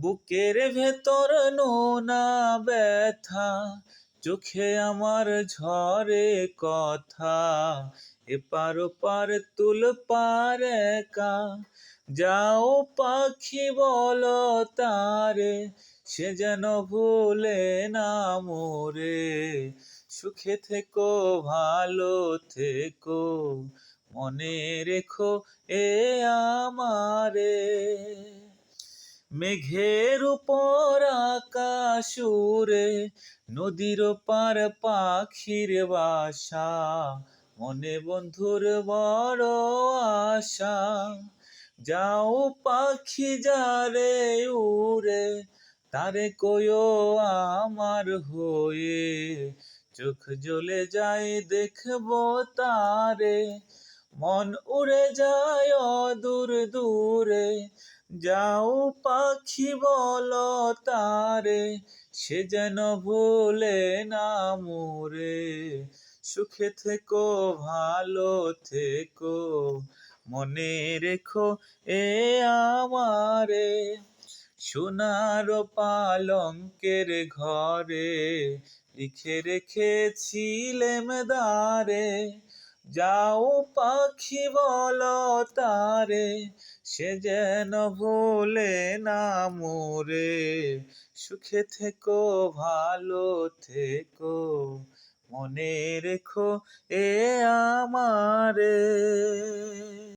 বুকের ভেতর নোনা ব্যথা, চোখে আমার ঝরে কথা। এপার ওপার তুল পার যাও পাখি বল তারে, সে যেন ভুলে না মোরে। সুখে থেকো, ভালো থেকো, মনে রেখো এ আমারে। মেঘের উপর আকাশ উড়ে নদীর পার পাখির বাসা, মনে বন্ধুর বড় আশা। যাও পাখি যারে উড়ে, তারে কয়ো আমার হয়ে। চোখ জ্বলে যায় দেখব তারে, মন উড়ে যায় দূর দূরে। যাও পাখি বল তারে, সে যেন ভুলে না মোরে। সুখে থেকো, ভালো থেকো, মনে রেখো এ আমারে। সোনার পালঙ্কের ঘরে লিখে রেখেছিলেম দারে যাও পাখি বল তারে সে যেন ভোলে না মোরে। সুখে থেকো ভালো থেকো মনে রেখো এ আমারে।